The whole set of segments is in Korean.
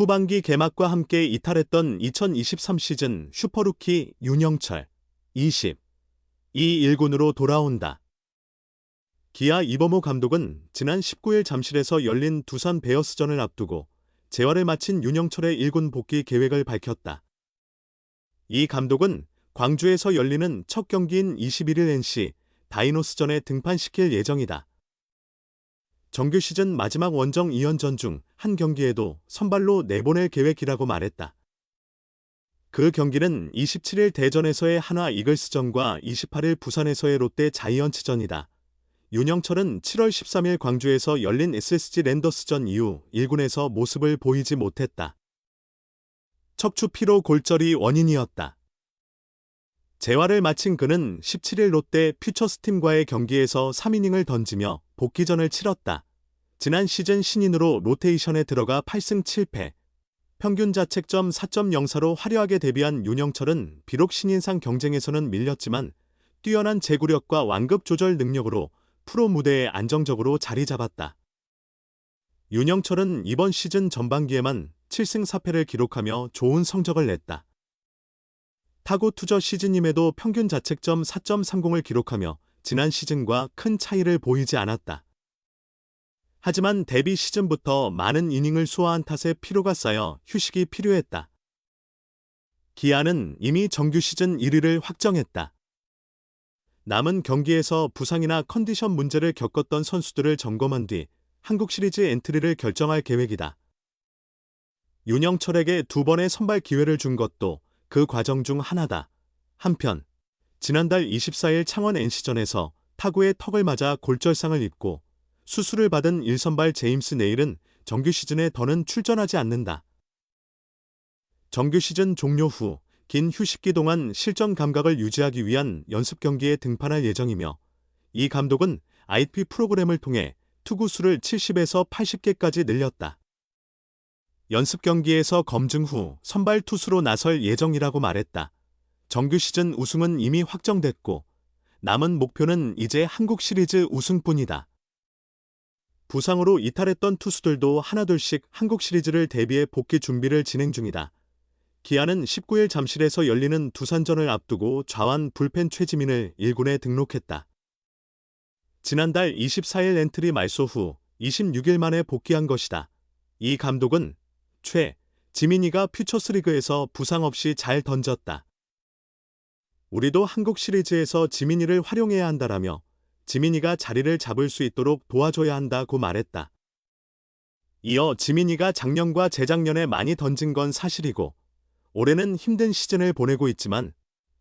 후반기 개막과 함께 이탈했던 2023 시즌 슈퍼루키 윤영철 20. 이 1군으로 돌아온다. 기아 이범호 감독은 지난 19일 잠실에서 열린 두산 베어스전을 앞두고 재활을 마친 윤영철의 1군 복귀 계획을 밝혔다. 이 감독은 광주에서 열리는 첫 경기인 21일 NC 다이노스전에 등판시킬 예정이다. 정규 시즌 마지막 원정 2연전 중 한 경기에도 선발로 내보낼 계획이라고 말했다. 그 경기는 27일 대전에서의 한화 이글스전과 28일 부산에서의 롯데 자이언츠전이다. 윤영철은 7월 13일 광주에서 열린 SSG 랜더스전 이후 1군에서 모습을 보이지 못했다. 척추 피로 골절이 원인이었다. 재활을 마친 그는 17일 롯데 퓨처스팀과의 경기에서 3이닝을 던지며 복귀전을 치렀다. 지난 시즌 신인으로 로테이션에 들어가 8승 7패, 평균 자책점 4.04로 화려하게 데뷔한 윤영철은 비록 신인상 경쟁에서는 밀렸지만 뛰어난 제구력과 완급 조절 능력으로 프로 무대에 안정적으로 자리 잡았다. 윤영철은 이번 시즌 전반기에만 7승 4패를 기록하며 좋은 성적을 냈다. 타고 투저 시즌임에도 평균 자책점 4.30을 기록하며 지난 시즌과 큰 차이를 보이지 않았다. 하지만 데뷔 시즌부터 많은 이닝을 소화한 탓에 피로가 쌓여 휴식이 필요했다. 기아는 이미 정규 시즌 1위를 확정했다. 남은 경기에서 부상이나 컨디션 문제를 겪었던 선수들을 점검한 뒤 한국 시리즈 엔트리를 결정할 계획이다. 윤영철에게 두 번의 선발 기회를 준 것도 그 과정 중 하나다. 한편 지난달 24일 창원 NC전에서 타구의 턱을 맞아 골절상을 입고 수술을 받은 1선발 제임스 네일은 정규 시즌에 더는 출전하지 않는다. 정규 시즌 종료 후 긴 휴식기 동안 실전 감각을 유지하기 위한 연습 경기에 등판할 예정이며 이 감독은 IP 프로그램을 통해 투구 수를 70에서 80개까지 늘렸다. 연습 경기에서 검증 후 선발 투수로 나설 예정이라고 말했다. 정규 시즌 우승은 이미 확정됐고 남은 목표는 이제 한국 시리즈 우승뿐이다. 부상으로 이탈했던 투수들도 하나둘씩 한국 시리즈를 대비해 복귀 준비를 진행 중이다. 기아는 19일 잠실에서 열리는 두산전을 앞두고 좌완 불펜 최지민을 1군에 등록했다. 지난달 24일 엔트리 말소 후 26일 만에 복귀한 것이다. 이 감독은 최, 지민이가 퓨처스리그에서 부상 없이 잘 던졌다. 우리도 한국 시리즈에서 지민이를 활용해야 한다라며 지민이가 자리를 잡을 수 있도록 도와줘야 한다고 말했다. 이어 지민이가 작년과 재작년에 많이 던진 건 사실이고 올해는 힘든 시즌을 보내고 있지만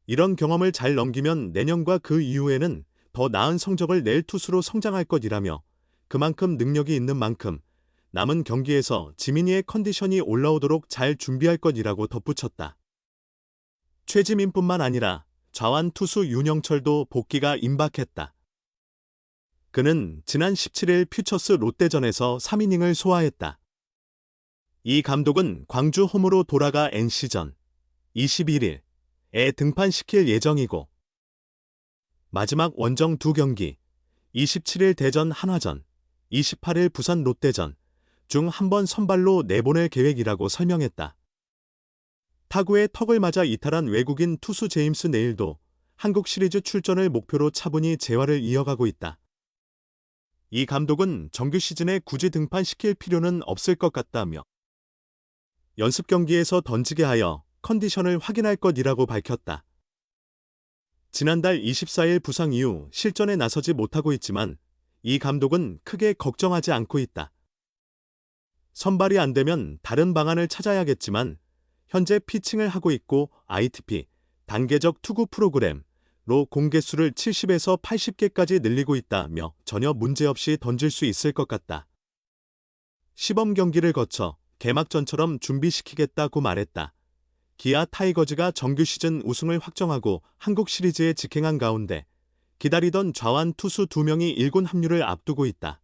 이런 경험을 잘 넘기면 내년과 그 이후에는 더 나은 성적을 낼 투수로 성장할 것이라며 그만큼 능력이 있는 만큼 남은 경기에서 지민이의 컨디션이 올라오도록 잘 준비할 것이라고 덧붙였다. 최지민뿐만 아니라 좌완 투수 윤영철도 복귀가 임박했다. 그는 지난 17일 퓨처스 롯데전에서 3이닝을 소화했다. 이 감독은 광주 홈으로 돌아가 NC전 21일에 등판시킬 예정이고 마지막 원정 두 경기 27일 대전 한화전 28일 부산 롯데전 중 한 번 선발로 내보낼 계획이라고 설명했다. 타구의 턱을 맞아 이탈한 외국인 투수 제임스 네일도 한국 시리즈 출전을 목표로 차분히 재활을 이어가고 있다. 이 감독은 정규 시즌에 굳이 등판시킬 필요는 없을 것 같다며 연습 경기에서 던지게 하여 컨디션을 확인할 것이라고 밝혔다. 지난달 24일 부상 이후 실전에 나서지 못하고 있지만 이 감독은 크게 걱정하지 않고 있다. 선발이 안 되면 다른 방안을 찾아야겠지만 현재 피칭을 하고 있고 ITP, 단계적 투구 프로그램, 로 공개수를 70에서 80개까지 늘리고 있다며 전혀 문제없이 던질 수 있을 것 같다. 시범 경기를 거쳐 개막전처럼 준비시키겠다고 말했다. 기아 타이거즈가 정규 시즌 우승을 확정하고 한국 시리즈에 직행한 가운데 기다리던 좌완 투수 2명이 1군 합류를 앞두고 있다.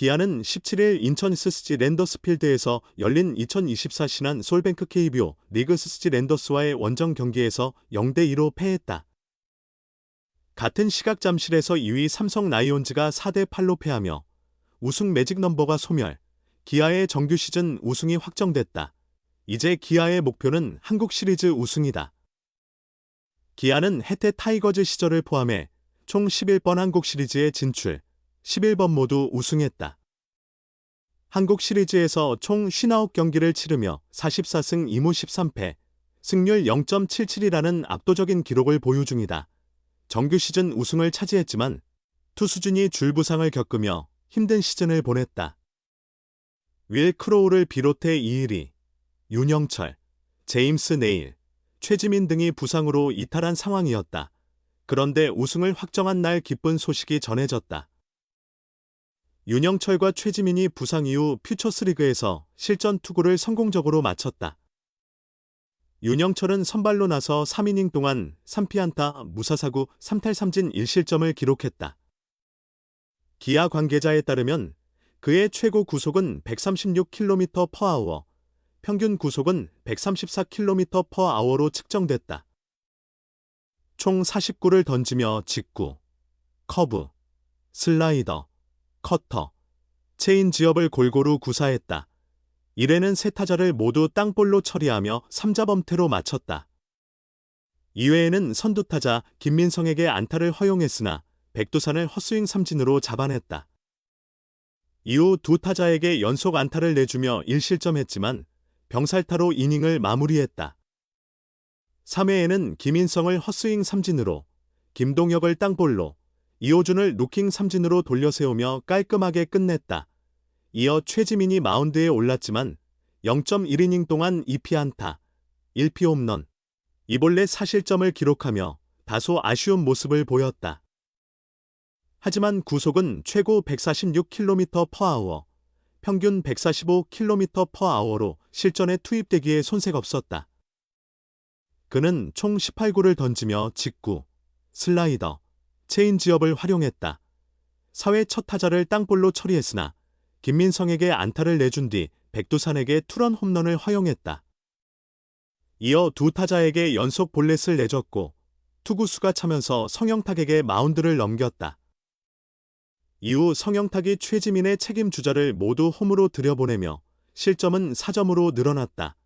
기아는 17일 인천 스스지 랜더스필드에서 열린 2024 신한 솔뱅크 KBO 리그 스스지 랜더스와의 원정 경기에서 0대2로 패했다. 같은 시각 잠실에서 2위 삼성 라이온즈가 4대8로 패하며 우승 매직 넘버가 소멸, 기아의 정규 시즌 우승이 확정됐다. 이제 기아의 목표는 한국 시리즈 우승이다. 기아는 해태 타이거즈 시절을 포함해 총 11번 한국 시리즈에 진출, 11번 모두 우승했다. 한국 시리즈에서 총 59경기를 치르며 44승 2무 13패, 승률 0.77이라는 압도적인 기록을 보유 중이다. 정규 시즌 우승을 차지했지만 투수진이 줄부상을 겪으며 힘든 시즌을 보냈다. 윌 크로우를 비롯해 이일이, 윤영철, 제임스 네일, 최지민 등이 부상으로 이탈한 상황이었다. 그런데 우승을 확정한 날 기쁜 소식이 전해졌다. 윤영철과 최지민이 부상 이후 퓨처스리그에서 실전 투구를 성공적으로 마쳤다. 윤영철은 선발로 나서 3이닝 동안 3피안타 무사사구 3탈 3진 1실점을 기록했다. 기아 관계자에 따르면 그의 최고 구속은 136km/h, 평균 구속은 134km/h로 측정됐다. 총 49를 던지며 직구, 커브, 슬라이더, 커터, 체인 지업을 골고루 구사했다. 1회는 세 타자를 모두 땅볼로 처리하며 3자 범퇴로 마쳤다. 2회에는 선두 타자 김민성에게 안타를 허용했으나 백두산을 헛스윙 삼진으로 잡아냈다. 이후 두 타자에게 연속 안타를 내주며 1실점했지만 병살타로 이닝을 마무리했다. 3회에는 김인성을 헛스윙 삼진으로, 김동혁을 땅볼로, 이호준을 루킹 삼진으로 돌려세우며 깔끔하게 끝냈다. 이어 최지민이 마운드에 올랐지만 0.1이닝 동안 2피 안타, 1피 홈런, 이볼레 사실점을 기록하며 다소 아쉬운 모습을 보였다. 하지만 구속은 최고 146km/h, 평균 145km/h로 실전에 투입되기에 손색 없었다. 그는 총 18구를 던지며 직구, 슬라이더, 체인지업을 활용했다. 사회 첫 타자를 땅볼로 처리했으나 김민성에게 안타를 내준 뒤 백두산에게 투런 홈런을 허용했다. 이어 두 타자에게 연속 볼넷을 내줬고 투구수가 차면서 성영탁에게 마운드를 넘겼다. 이후 성영탁이 최지민의 책임 주자를 모두 홈으로 들여보내며 실점은 4점으로 늘어났다.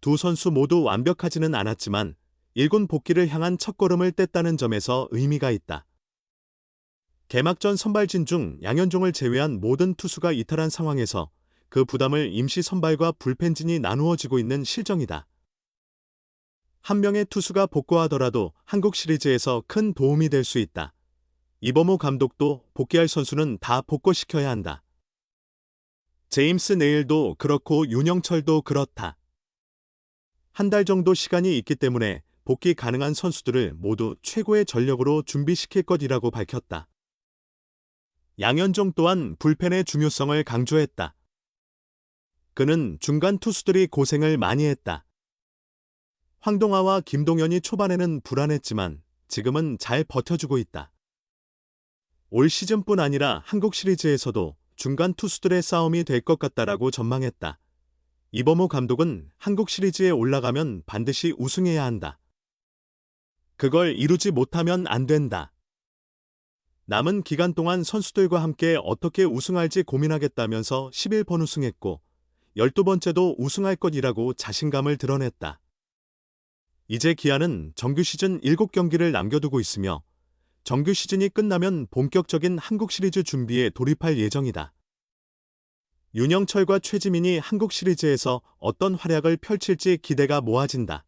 두 선수 모두 완벽하지는 않았지만 1군 복귀를 향한 첫걸음을 뗐다는 점에서 의미가 있다. 개막전 선발진 중 양현종을 제외한 모든 투수가 이탈한 상황에서 그 부담을 임시 선발과 불펜진이 나누어지고 있는 실정이다. 한 명의 투수가 복구하더라도 한국 시리즈에서 큰 도움이 될 수 있다. 이범호 감독도 복귀할 선수는 다 복구시켜야 한다. 제임스 네일도 그렇고 윤영철도 그렇다. 한 달 정도 시간이 있기 때문에 복귀 가능한 선수들을 모두 최고의 전력으로 준비시킬 것이라고 밝혔다. 양현종 또한 불펜의 중요성을 강조했다. 그는 중간 투수들이 고생을 많이 했다. 황동아와 김동현이 초반에는 불안했지만 지금은 잘 버텨주고 있다. 올 시즌뿐 아니라 한국 시리즈에서도 중간 투수들의 싸움이 될 것 같다라고 전망했다. 이범호 감독은 한국 시리즈에 올라가면 반드시 우승해야 한다. 그걸 이루지 못하면 안 된다. 남은 기간 동안 선수들과 함께 어떻게 우승할지 고민하겠다면서 11번 우승했고 12번째도 우승할 것이라고 자신감을 드러냈다. 이제 기아는 정규 시즌 7경기를 남겨두고 있으며 정규 시즌이 끝나면 본격적인 한국 시리즈 준비에 돌입할 예정이다. 윤영철과 최지민이 한국 시리즈에서 어떤 활약을 펼칠지 기대가 모아진다.